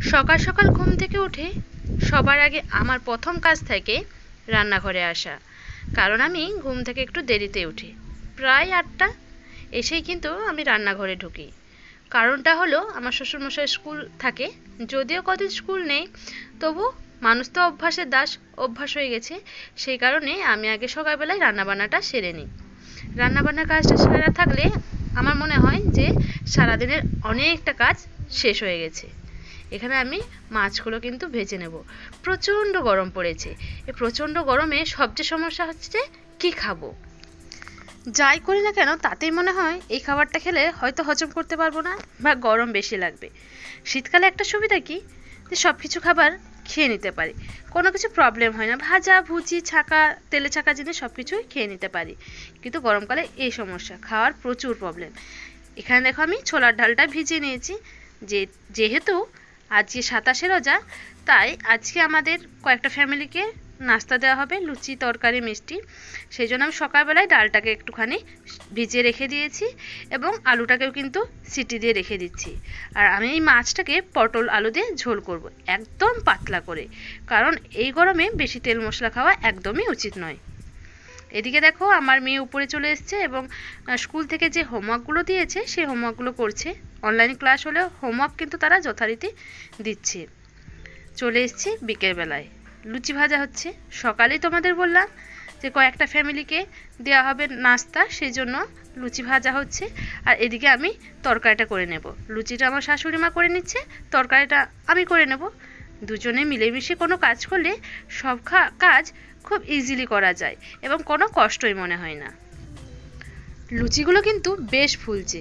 সকাল সকাল ঘুম থেকে উঠে সবার আগে আমার প্রথম কাজ থাকে রান্নাঘরে আসা। কারণ আমি ঘুম থেকে একটু দেরিতে উঠি। প্রায় আটটা এসেই কিন্তু আমি রান্নাঘরে ঢুকি। কারণটা হলো আমার শ্বশুরমশাই স্কুল থাকে, যদিও কদিন স্কুল নেই, তবু মানুষ তো অভ্যাসের দাস, অভ্যাস হয়ে গেছে, সেই কারণে আমি আগে সকালবেলায় রান্নাবান্নাটা সেরে নিই। রান্নাবান্নার কাজটা সেরা থাকলে আমার মনে হয় যে সারাদিনের অনেকটা কাজ শেষ হয়ে গেছে। এখানে আমি মাছগুলো কিন্তু ভেজে নেব। প্রচণ্ড গরম পড়েছে। এই প্রচণ্ড গরমে সবচেয়ে সমস্যা হচ্ছে কি খাব? যাই করি না কেন, তাতেই মনে হয় এই খাবারটা খেলে হয়তো হজম করতে পারব না বা গরম বেশি লাগবে। শীতকালে একটা সুবিধা কি? যে সব কিছু খাবার খেয়ে নিতে পারি। কোনো কিছু প্রবলেম হয় না। ভাজা, ভুজি, ছাকা, তেলে ছাকা জিনিস সব কিছুই খেয়ে নিতে পারি। কিন্তু গরমকালে এই সমস্যা, খাওয়ার প্রচুর প্রবলেম এখানে দেখো আমি ছোলার ডালটা ভিজিয়ে নিয়েছি। যে, যেহেতু আজকে সাতাশে রোজা, তাই আজকে আমাদের কয়েকটা ফ্যামিলিকে নাস্তা দেওয়া হবে, লুচি, তরকারি, মিষ্টি। সেই জন্য আমি সকালবেলায় ডালটাকে একটুখানি ভিজিয়ে রেখে দিয়েছি এবং আলুটাকেও কিন্তু সিটি দিয়ে রেখে দিচ্ছি। আর আমি এই মাছটাকে পটল আলু দিয়ে ঝোল করব, একদম পাতলা করে। কারণ এই গরমে বেশি তেল মশলা খাওয়া একদমই উচিত নয়। এদিকে দেখো, আমার মেয়ে উপরে চলে এসছে এবং স্কুল থেকে যে হোমওয়ার্কগুলো দিয়েছে, সেই হোমওয়ার্কগুলো করছে। অনলাইন ক্লাস হলেও হোমওয়ার্ক কিন্তু তারা যথারীতি দিচ্ছে। চলে এসছি বিকেলবেলায় লুচি ভাজা হচ্ছে। সকালেই তোমাদের বললাম যে কয়েকটা ফ্যামিলিকে দেওয়া হবে নাস্তা, সেই জন্য লুচি ভাজা হচ্ছে। আর এদিকে আমি তরকারিটা করে নেব। লুচিটা আমার শাশুড়ি মা করে নিচ্ছে, তরকারিটা আমি করে নেব। দুজনে মিলেমিশে কোনো কাজ করলে সব কাজ খুব ইজিলি করা যায় এবং কোনো কষ্টই মনে হয় না। লুচিগুলো কিন্তু বেশ ফুলছে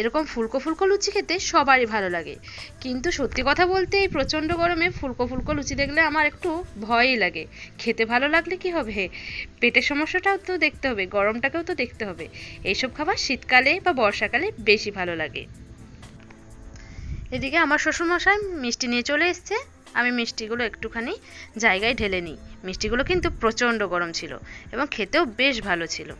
এরকম ফুলকো ফুলকো লুচি খেতে সবারই ভালো লাগে। কিন্তু সত্যি কথা বলতে এই প্রচণ্ড গরমে ফুলকো ফুলকো লুচি দেখলে আমার একটু ভয়ই লাগে। খেতে ভালো লাগলে কি হবে? পেটের সমস্যাটাও তো দেখতে হবে, গরমটাকেও তো দেখতে হবে। এইসব খাবার শীতকালে বা বর্ষাকালে বেশি ভালো লাগে। এদিকে আমার শ্বশুরমশাই মিষ্টি নিয়ে চলে এসছে। আমি মিষ্টিগুলো একটুখানি জায়গায় ঢেলে নিই। মিষ্টিগুলো কিন্তু প্রচণ্ড গরম ছিল এবং খেতেও বেশ ভালো ছিল।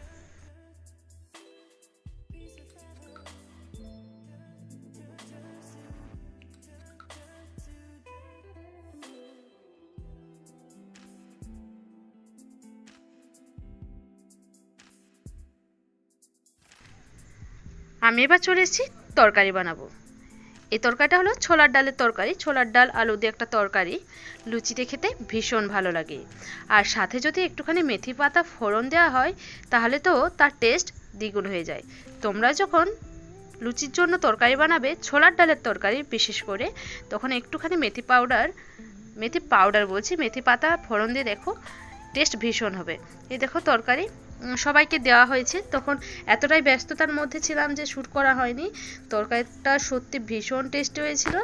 আমি এবার চলে এসেছি তরকারি বানাবো। এই তরকারিটা হলো ছোলার ডালের তরকারি। ছোলার ডাল, আলু দিয়ে একটা তরকারি। লুচিতে খেতে ভীষণ ভালো লাগে। আর সাথে যদি একটুখানি মেথি পাতা ফোড়ন দেওয়া হয়, তাহলে তো তার টেস্ট দ্বিগুণ হয়ে যায়। তোমরা যখন লুচির জন্য তরকারি বানাবে, ছোলার ডালের তরকারি বিশেষ করে, তখন একটুখানি মেথি পাউডার মেথি পাউডার বলছি, মেথি পাতা ফোড়ন দিয়ে দেখো টেস্ট ভীষণ হবে। এই দেখো তরকারি। সবাইকে দেওয়া হয়েছে। তখন এতটাই ব্যস্ততার মধ্যে ছিলাম যে শ্যুট করা হয়নি। তরকারিটা সত্যি ভীষণ টেস্টি হয়েছিল।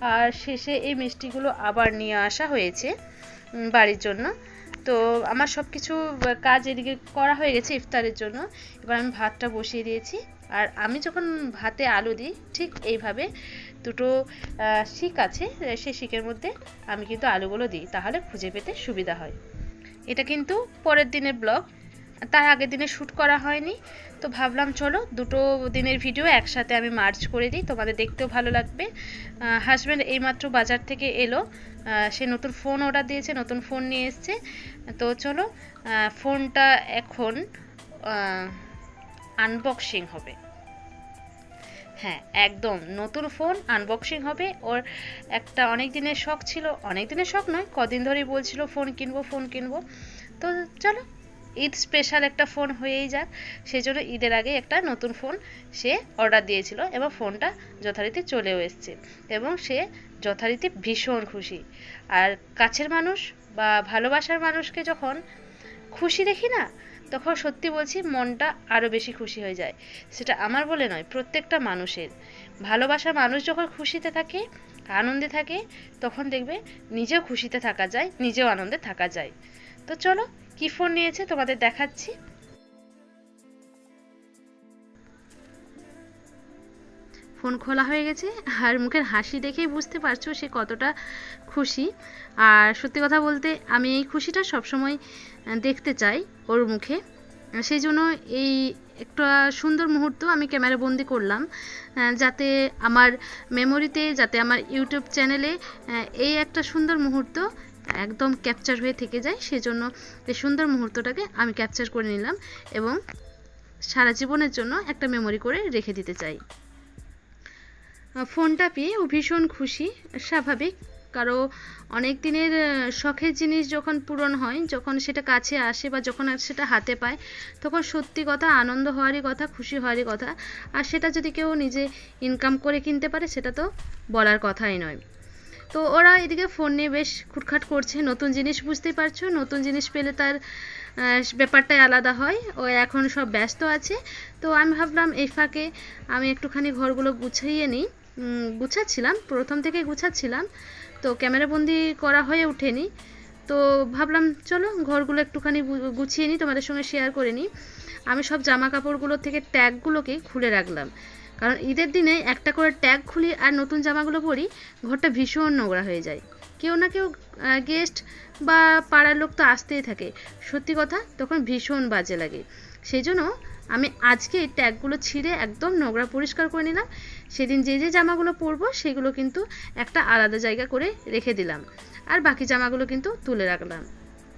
আর শেষে এই মিষ্টিগুলো আবার নিয়ে আসা হয়েছে বাড়ির জন্য। তো আমার সব কিছু কাজ এদিকে করা হয়ে গেছে ইফতারের জন্য। এবার আমি ভাতটা বসিয়ে দিয়েছি। আর আমি যখন ভাতে আলু দিই, ঠিক এইভাবে দুটো শিক আছে, সেই শিকের মধ্যে আমি কিন্তু আলুগুলো দিই। তাহলে খুঁজে পেতে সুবিধা হয়। এটা কিন্তু পরের দিনের ব্লগ। তার আগের দিনে শ্যুট করা হয়নি। তো ভাবলাম, চলো দুটো দিনের ভিডিও একসাথে আমি মার্চ করে দিই। তোমাদের দেখতেও ভালো লাগবে। হাজব্যান্ড এইমাত্র বাজার থেকে এলো। সে নতুন ফোন অর্ডার দিয়েছে, নতুন ফোন নিয়ে এসছে। তো চলো ফোনটা এখন আনবক্সিং হবে। হ্যাঁ একদম নতুন ফোন আনবক্সিং হবে। ওর একটা অনেক দিনের শখ ছিল। অনেক দিনের শখ নয়, কদিন ধরেই বলছিল ফোন কিনবো ফোন কিনবো। তো চলো ঈদ স্পেশাল একটা ফোন হয়েই যাক। সেই জন্য ঈদের আগে একটা নতুন ফোন সে অর্ডার দিয়েছিল এবং ফোনটা যথারীতি চলেও এসছে এবং সে যথারীতি ভীষণ খুশি। আর কাছের মানুষ বা ভালোবাসার মানুষকে যখন খুশি দেখি না, তখন সত্যি বলছি মনটা আরও বেশি খুশি হয়ে যায়। সেটা আমার বলে নয়, প্রত্যেকটা মানুষের। ভালোবাসার মানুষ যখন খুশিতে থাকে, আনন্দে থাকে, তখন দেখবে নিজেও খুশিতে থাকা যায়, নিজেও আনন্দে থাকা যায়। তো চলো কি ফোন নিয়েছে? তোমাদের দেখাচ্ছি। ফোন খোলা হয়ে গেছে আর মুখের হাসি দেখেই বুঝতে পারছ সে কতটা খুশি। আর সত্যি কথা বলতে আমি এই খুশিটা সবসময় দেখতে চাই ওর মুখে। সেই জন্য এই একটা সুন্দর মুহূর্ত আমি ক্যামেরা বন্দি করলাম যাতে আমার মেমোরিতে যাতে আমার ইউটিউব চ্যানেলে এই একটা সুন্দর মুহূর্ত একদম ক্যাপচার হয়ে থেকে যায়, সেজন্য এই সুন্দর মুহূর্তটাকে আমি ক্যাপচার করে নিলাম এবং সারা জীবনের জন্য একটা মেমোরি করে রেখে দিতে চাই। ফোনটা পেয়ে ও ভীষণ খুশি, স্বাভাবিক। কারও অনেক দিনের শখের জিনিস যখন পূরণ হয়, যখন সেটা কাছে আসে বা যখন সেটা হাতে পায়, তখন সত্যি কথা, আনন্দ হওয়ারই কথা, খুশি হওয়ারই কথা। আর সেটা যদি কেউ নিজে ইনকাম করে কিনতে পারে, সেটা তো বলার কথাই নয়। তো ওরা এদিকে ফোন নিয়ে বেশ খুটখাট করছে। নতুন জিনিস বুঝতেই পারছ, নতুন জিনিস পেলে তার ব্যাপারটাই আলাদা হয়। ও এখন সব ব্যস্ত আছে। তো আমি ভাবলাম, এই ফাঁকে আমি একটুখানি ঘরগুলো গুছিয়ে নিই। গুছাচ্ছিলাম, প্রথম থেকে গুছাচ্ছিলাম। তো ক্যামেরাবন্দি করা হয়ে ওঠেনি। তো ভাবলাম, চলো ঘরগুলো একটুখানি গুছিয়ে নিই, তোমাদের সঙ্গে শেয়ার করে নিই। আমি সব জামা কাপড়গুলোর থেকে ট্যাগগুলোকে খুলে রাখলাম। কারণ ঈদের দিনে একটা করে ট্যাগ খুলি আর নতুন জামাগুলো পরি, ঘরটা ভীষণ নোংরা হয়ে যায়। কেউ না কেউ গেস্ট বা পাড়ার লোক তো আসতেই থাকে। সত্যি কথা, তখন ভীষণ বাজে লাগে। সেই জন্য আমি আজকে এই ট্যাগগুলো ছিঁড়ে একদম নোংরা পরিষ্কার করে নিলাম। সেদিন যে যে জামাগুলো পরবো, সেগুলো কিন্তু একটা আলাদা জায়গা করে রেখে দিলাম। আর বাকি জামাগুলো কিন্তু তুলে রাখলাম।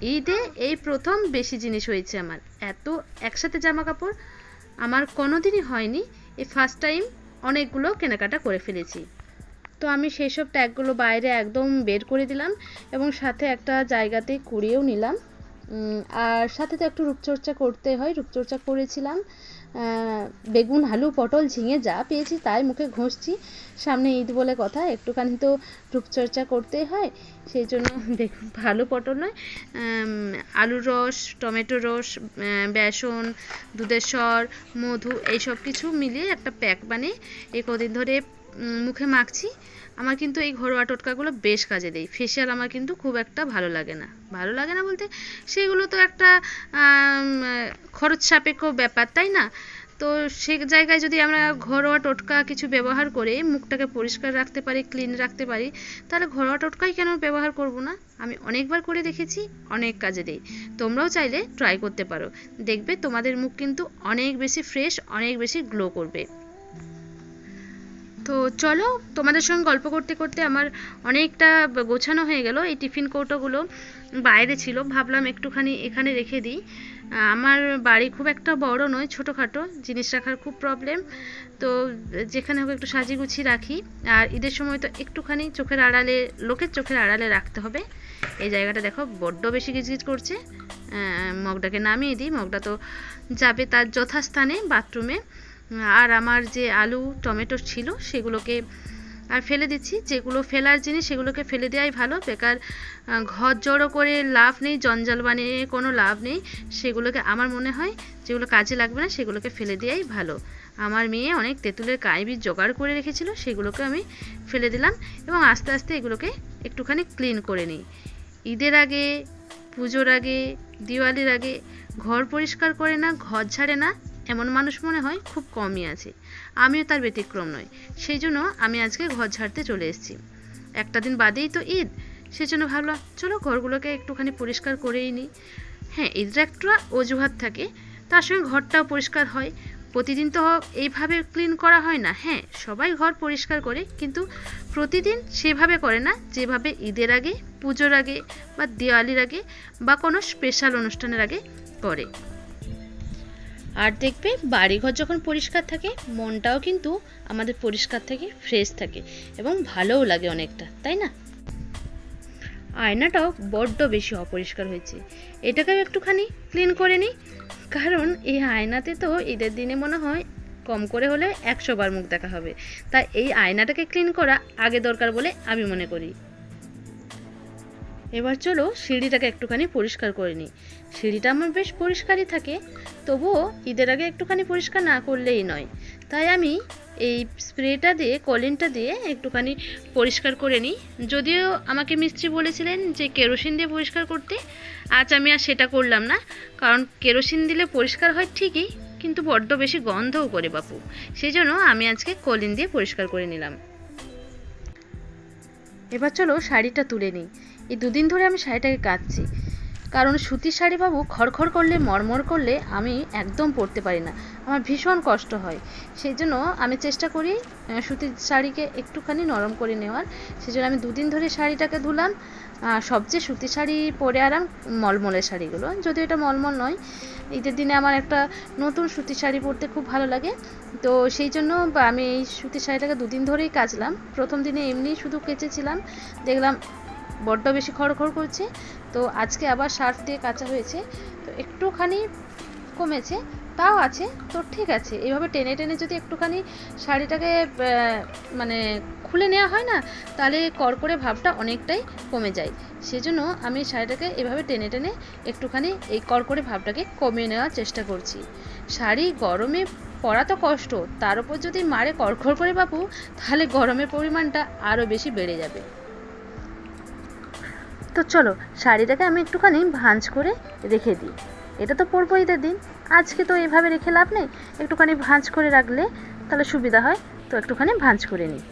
ঈদে এই প্রথম বেশি জিনিস হয়েছে আমার। এত একসাথে জামা কাপড় আমার কোনোদিনই হয়নি। এই ফার্স্ট টাইম অনেকগুলো কেনাকাটা করে ফেলেছি। তো আমি সেই সব ট্যাগগুলো বাইরে একদম বের করে দিলাম এবং সাথে একটা জায়গাতে কুড়িয়েও নিলাম। আর সাথে তো একটু রূপচর্চা করতে হয়, রূপচর্চা করেছিলাম। বেগুন, আলু, পটল, ঝিঙে যা পেয়েছি তাই মুখে ঘষছি। সামনে ঈদ বলে কথা, একটুখানি তো রূপচর্চা করতে হয়, সেই জন্য দেখুন, ভালো পটল নয়। আলুর রস, টমেটো রস বেসন, দুধের মধু, এইসব কিছু মিলিয়ে একটা প্যাক বানিয়ে এই কদিন ধরে মুখে মাখছি। আমার কিন্তু এই ঘরোয়া টোটকাগুলো বেশ কাজে দেয়। ফেসিয়াল আমার কিন্তু খুব একটা ভালো লাগে না। ভালো লাগে না বলতে সেগুলো তো একটা খরচ সাপেক্ষ ব্যাপার, তাই না? তো সে জায়গায় যদি আমরা ঘরোয়া টোটকা কিছু ব্যবহার করে মুখটাকে পরিষ্কার রাখতে পারি ক্লিন রাখতে পারি, তাহলে ঘরোয়া টোটকাই কেন ব্যবহার করব না? আমি অনেকবার করে দেখেছি, অনেক কাজে দেয়। তোমরাও চাইলে ট্রাই করতে পারো। দেখবে তোমাদের মুখ কিন্তু অনেক বেশি ফ্রেশ অনেক বেশি গ্লো করবে। তো চলো, তোমাদের সঙ্গে গল্প করতে করতে আমার অনেকটা গোছানো হয়ে গেল। এই টিফিন কৌটোগুলো বাইরে ছিল, ভাবলাম একটুখানি এখানে রেখে দিই। আমার বাড়ি খুব একটা বড় নয়, ছোটোখাটো, জিনিস রাখার খুব প্রবলেম তো যেখানে হোক একটু সাজিয়ে গুছিয়ে রাখি। আর ঈদের সময় তো একটুখানি চোখের আড়ালে, লোকের চোখের আড়ালে রাখতে হবে। এই জায়গাটা দেখো, বড্ড বেশি গিজগিজ করছে। মগটাকে নামিয়ে দিই, মগটা তো যাবে তার যথাস্থানে বাথরুমে। আর আমার যে আলু, টমেটো ছিল সেগুলোকে, আর ফেলে দিচ্ছি। যেগুলো ফেলার জিনিস সেগুলোকে ফেলে দেওয়াই ভালো। বেকার ঘর জড়ো করে লাভ নেই, জঞ্জাল বানিয়ে কোনো লাভ নেই। সেগুলোকে আমার মনে হয় যেগুলো কাজে লাগবে না সেগুলোকে ফেলে দেওয়াই ভালো। আমার মেয়ে অনেক তেঁতুলের কাইবি জোগাড় করে রেখেছিল, সেগুলোকে আমি ফেলে দিলাম এবং আস্তে আস্তে এগুলোকে একটুখানি ক্লিন করে নিই। ঈদের আগে, পুজোর আগে, দিওয়ালির আগে, ঘর পরিষ্কার করে না, ঘর ঝাড়ে না এমন মানুষ মনে হয় খুব কমই আছে। আমিও তার ব্যতিক্রম নয় সেই জন্য আমি আজকে ঘর ঝাড়তে চলে এসেছি। একটা দিন বাদেই তো ঈদ। সেই জন্য ভাবলাম, চলো ঘরগুলোকে একটুখানি পরিষ্কার করেই নিই। হ্যাঁ ঈদের একটা অজুহাত থাকে। তার সঙ্গে ঘরটাও পরিষ্কার হয়। প্রতিদিন তো এইভাবে ক্লিন করা হয় না। হ্যাঁ সবাই ঘর পরিষ্কার করে, কিন্তু প্রতিদিন সেভাবে করে না। যেভাবে ঈদের আগে, পুজোর আগে, বা দিওয়ালির আগে, বা কোনো স্পেশাল অনুষ্ঠানের আগে করে। আর দেখবে বাড়িঘর যখন পরিষ্কার থাকে, মনটাও কিন্তু আমাদের পরিষ্কার থাকে ফ্রেশ থাকে এবং ভালোও লাগে অনেকটা, তাই না? আয়নাটাও বড্ড বেশি অপরিষ্কার হয়েছে। এটাকেও একটুখানি ক্লিন করে নিই, কারণ এই আয়নাতে তো ঈদের দিনে মনে হয় কম করে হলে একশো বার মুখ দেখা হবে। তাই এই আয়নাটাকে ক্লিন করা আগে দরকার বলে আমি মনে করি। এবার চলো সিঁড়িটাকে একটুখানি পরিষ্কার করে নিই। সিঁড়িটা আমার বেশ পরিষ্কারই থাকে, তবুও ঈদের আগে একটুখানি পরিষ্কার না করলেই নয়। তাই আমি এই স্প্রেটা দিয়ে, কলিনটা দিয়ে একটুখানি পরিষ্কার করে নিই। যদিও আমাকে মিস্ত্রি বলেছিলেন যে কেরোসিন দিয়ে পরিষ্কার করতে, আজ আমি আর সেটা করলাম না। কারণ কেরোসিন দিলে পরিষ্কার হয় ঠিকই, কিন্তু বড্ড বেশি গন্ধও করে বাপু। সেই জন্য আমি আজকে কলিন দিয়ে পরিষ্কার করে নিলাম। এবার চলো শাড়িটা তুলে নিই। এই দুদিন ধরে আমি শাড়িটাকে কাচ্ছি কারণ সুতির শাড়ি বাবু খড়খড় করলে, মরমর করলে আমি একদম পরতে পারি না। আমার ভীষণ কষ্ট হয়। সেই জন্য আমি চেষ্টা করি সুতির শাড়িকে একটুখানি নরম করে নেওয়ার। সেই জন্য আমি দুদিন ধরে শাড়িটাকে ধুলাম। সবচেয়ে সুতির শাড়ি পরে আরাম মলমলের শাড়িগুলো। যদিও এটা মলমল নয়। ঈদের দিনে আমার একটা নতুন সুতির শাড়ি পরতে খুব ভালো লাগে। তো সেই জন্য আমি এই সুতির শাড়িটাকে দুদিন ধরেই কাচলাম। প্রথম দিনে এমনি শুধু কেচেছিলাম। দেখলাম বড্ড বেশি খড়খড় করছে। তো আজকে আবার সার্ফ দিয়ে কাচা হয়েছে। তো একটুখানি কমেছে, তাও আছে। তো ঠিক আছে, এভাবে টেনে টেনে যদি একটুখানি শাড়িটাকে মানে খুলে নেওয়া হয় না, তাহলে কড়কড়ে ভাবটা অনেকটাই কমে যায়। সেজন্য আমি শাড়িটাকে এভাবে টেনে টেনে একটুখানি এই কড়কড়ে ভাবটাকে কমিয়ে নেওয়ার চেষ্টা করছি। শাড়ি গরমে পরা তো কষ্ট, তার উপর যদি মারে কড়কড় করে বাবু তাহলে গরমের পরিমাণটা আরও বেশি বেড়ে যাবে। তো চলো, শাড়িটাকে আমি একটুখানি ভাঁজ করে রেখে দিই। এটা তো পরবো ঈদের দিন। আজকে তো এভাবে রেখে লাভ নেই। একটুখানি ভাঁজ করে রাখলে তাহলে সুবিধা হয়। তো একটুখানি ভাঁজ করে নিই।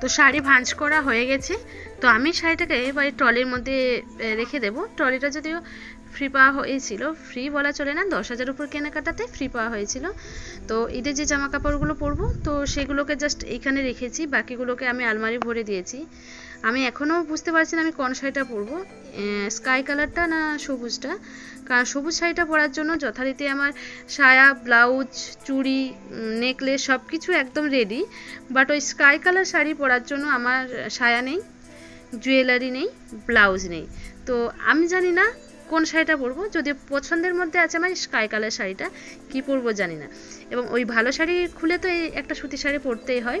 তো শাড়ি ভাঁজ করা হয়ে গেছে। তো আমি শাড়িটাকে এবার ট্রলির মধ্যে রেখে দেবো। ট্রলিটা যদিও ফ্রি পাওয়া হয়েছিল ফ্রি বলা চলে না, দশ হাজার উপর কেনাকাটাতে ফ্রি পাওয়া হয়েছিল। তো ঈদের যে জামা কাপড়গুলো পরবো, তো সেগুলোকে জাস্ট এইখানে রেখেছি, বাকিগুলোকে আমি আলমারি ভরে দিয়েছি। আমি এখনও বুঝতে পারছি না আমি কোন শাড়িটা পরবো স্কাই কালারটা না সবুজটা? কারণ সবুজ শাড়িটা পরার জন্য যথারীতি আমার সায়া ব্লাউজ চুড়ি নেকলেস সব কিছু একদম রেডি বাট ওই স্কাই কালার শাড়ি পরার জন্য আমার সায়া নেই। জুয়েলারি নেই, ব্লাউজ নেই। তো আমি জানি না কোন শাড়িটা পরবো, যদি পছন্দের মধ্যে আছে আমার স্কাই কালার শাড়িটা, কি পরবো জানি না। এবং ওই ভালো শাড়ি খুলে তো এই একটা সুতির শাড়ি পরতেই হয়।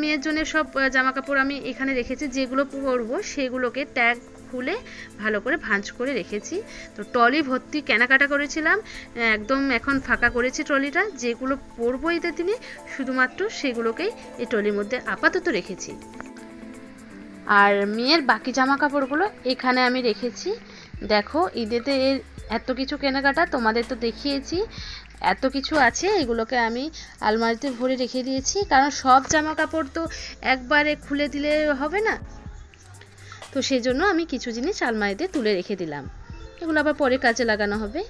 মেয়ের জন্য সব জামা কাপড় আমি এখানে রেখেছি, যেগুলো পরবো সেগুলোকে ট্যাগ খুলে ভালো করে ভাঁজ করে রেখেছি। তো ট্রলি ভর্তি কেনাকাটা করেছিলাম, একদম এখন ফাঁকা করেছি ট্রলিটা, যেগুলো পরবো ঈদের দিনে, শুধুমাত্র সেগুলোকেই এই ট্রলির মধ্যে আপাতত রেখেছি। আর মেয়ের বাকি জামা কাপড়গুলো এখানে আমি রেখেছি। দেখো, ঈদেতে এর এত কিছু কেনাকাটা তোমাদের তো দেখিয়েছি। এত কিছু আছে, এগুলোকে আমি আলমারিতে ভরে রেখে দিয়েছি। কারণ সব জামা কাপড় তো একবারে খুলে দিলে হবে না। তো সেই জন্য আমি কিছু জিনিস আলমারিতে তুলে রেখে দিলাম। এগুলো আবার পরে কাজে লাগানো হবে।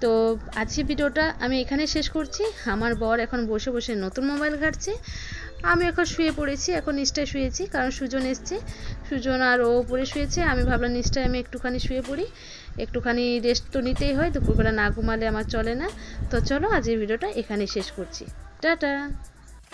তো আজকে ভিডিওটা আমি এখানে শেষ করছি। আমার বর এখন বসে বসে নতুন মোবাইল ঘাটছে। আমি এখন শুয়ে পড়েছি, এখন নিচটায় শুয়েছি, কারণ সুজন এসছে। সুজন আর ও উপরে শুয়েছে, আমি ভাবলাম নিচটায় আমি একটুখানি শুয়ে পড়ি। একটুখানি রেস্ট তো নিতেই হয়, দুপুরবেলা না ঘুমালে আমার চলে না। তো চলো আজ এই ভিডিওটা এখানেই শেষ করছি। টাটা!